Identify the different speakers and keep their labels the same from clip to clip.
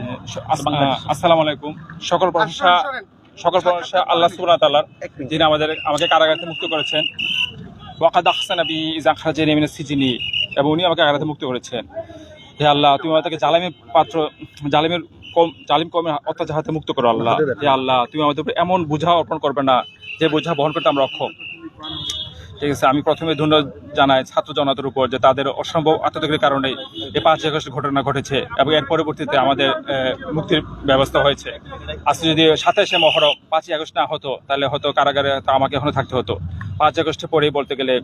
Speaker 1: আস- আসসালামু আলাইকুম। সকল প্রশংসা সকল প্রশংসা আল্লাহ সুবহানাহু তাআলার যিনি আমাদের আমাকে কারাগার থেকে মুক্ত করেছেন। ওয়াকাদ আহসানা বি ইজা খারাজানি মিনাস সিজনি। এবং উনি আমাকে কারাগার থেকে মুক্ত করেছেন। হে আল্লাহ তুমি আমাদেরকে জালিমের পাত্র জালিমের কম জালিম কমের অত্যাচার হাতে মুক্ত করো আল্লাহ। হে আল্লাহ তুমি আমাদের উপর এমন বোঝা অর্পণ করবে না যে বোঝা বহন করতে আমরা অক্ষম। ঠিক আছে, আমি প্রথমে ধন্যবাদ জানাই ছাত্র জনতার উপর যে তাদের অসম্ভব আত্মত্যাগের কারণে এই পাঁচ আগস্ট ঘটনা ঘটেছে এবং এর পরবর্তীতে আমাদের মুক্তির ব্যবস্থা হয়েছে। আজকে যদি সাতাশে মহরম পাঁচই আগস্ট না হতো, তাহলে হয়তো কারাগারে আমাকে এখনও থাকতে হতো। পাঁচ আগস্টে পরেই বলতে গেলে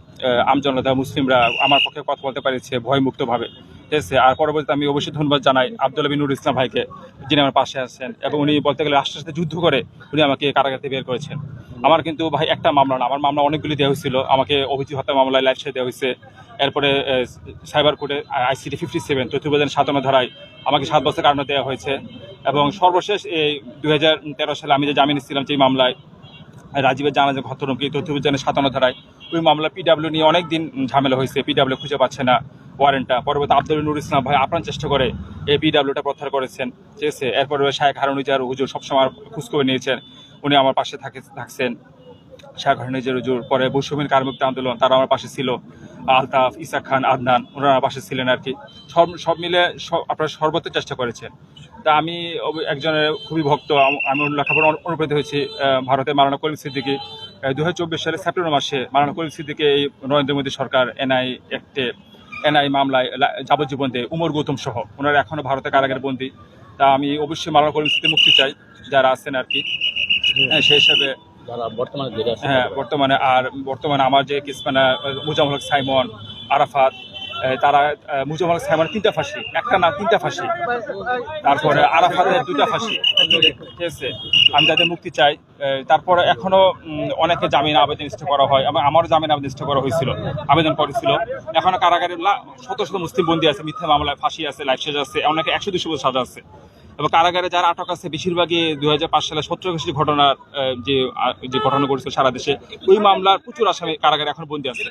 Speaker 1: আমজনতা, মুসলিমরা আমার পক্ষে কথা বলতে পারছে ভয়মুক্তভাবে। ঠিক আছে, আর পরবর্তীতে আমি অবশ্যই ধন্যবাদ জানাই আব্দুল বিনুর ইসলাম ভাইকে, যিনি আমার পাশে আছেন এবং উনি বলতে গেলে রাষ্ট্রের সাথে যুদ্ধ করে উনি আমাকে কারাগার থেকে বের করেছেন। আমার কিন্তু ভাই একটা মামলা না, আমার মামলা অনেকগুলি দেওয়া হয়েছিল, আমাকে অভিযোগ হত্যা মামলায় লাইফ দেওয়া হয়েছে, এরপরে সাইবার কোর্টে আইসিটি ফিফটি সেভেন তথ্যপ্রদান সাতান্ন ধারায় আমাকে সাত বছর কারণে দেওয়া হয়েছে, এবং সর্বশেষ এই দু হাজার তেরো সালে আমি যে জামিন ছিলাম যে মামলায়, রাজীবের জানা যে ঘটনমকি তথ্যপ্রদানের সাতান্ন ধারায়, ওই মামলা পিডাব্লিউ নিয়ে অনেক দিন ঝামেলা হয়েছে পিডাব্লিউ খুঁজে পাচ্ছে না ওয়ারেন্টটা, পরবর্তী আব্দুল নুর ইসলাম ভাই আপ্রাণ চেষ্টা করে এই পিডাব্লিউটা প্রত্যাহার করেছেন, ঠিক আছে, এরপরে শাহেখ হারুনিজার হুজুর সবসময় খোঁজ করে নিয়েছেন উনি আমার পাশে থাকে থাকছেন। শাহ নিজের হুজুর। পরে বৈষম্যের কারমুক্ত আন্দোলন তারা আমার পাশে ছিল। আলতাফ ইসা খান, আদনান, ওনারা আমার পাশে ছিলেন আর কি। সব সব মিলে সব- আপনারা সর্বত্র চেষ্টা করেছেন। তা আমি একজনের খুবই ভক্ত। আমি লেখাপড়া অনুপ্রাণিত হয়েছি ভারতের মারানা করিম সিদ্দিকি। দু সালের সেপ্টেম্বর মাসে মারানা করিম সিদ্দিকে এই নরেন্দ্র মোদী সরকার এনআই একটে এনআই মামলায় যাবজ্জীবন দেয়, উমর গৌতম সহ। ওনারা এখনও ভারতে কারাগারে বন্দী। তা আমি অবশ্যই মারানা করিম সিদ্দিকি মুক্তি চাই, যারা আছেন আর কি। সেই হিসাবে
Speaker 2: বর্তমানে
Speaker 1: হ্যাঁ বর্তমানে আর বর্তমানে আমার যে কিসমানা মুজামুল হক সাইমন আরাফাত তারা মুজামুল হক সাইমন তিনটা ফাঁসি একটা না তিনটা ফাঁসি। তারপরে আরাফাতের দুটা ফাঁসি। ঠিক আছে? আমি তাদের মুক্তি চাই। তারপরে এখনও অনেকে জামিন আবেদন স্থির করা হয় এবং আমারও জামিন আবেদন স্থির করা হয়েছিল আবেদন করেছিল। এখনও কারাগারে শত শত মুসলিম বন্দী আছে মিথ্যা মামলায় ফাঁসি আছে লাইফ সাজা আছে অনেকে একশো দুশো বছর সাজা আছে। এবং কারাগারে যারা আটক আছে, বেশিরভাগই দুই হাজার পাঁচ সালে সত্য ঘোষিত ঘটনার যে যে ঘটনা ঘটেছিল সারা দেশে, ওই মামলার প্রচুর আসামি কারাগারে এখন বন্দী
Speaker 3: আছে।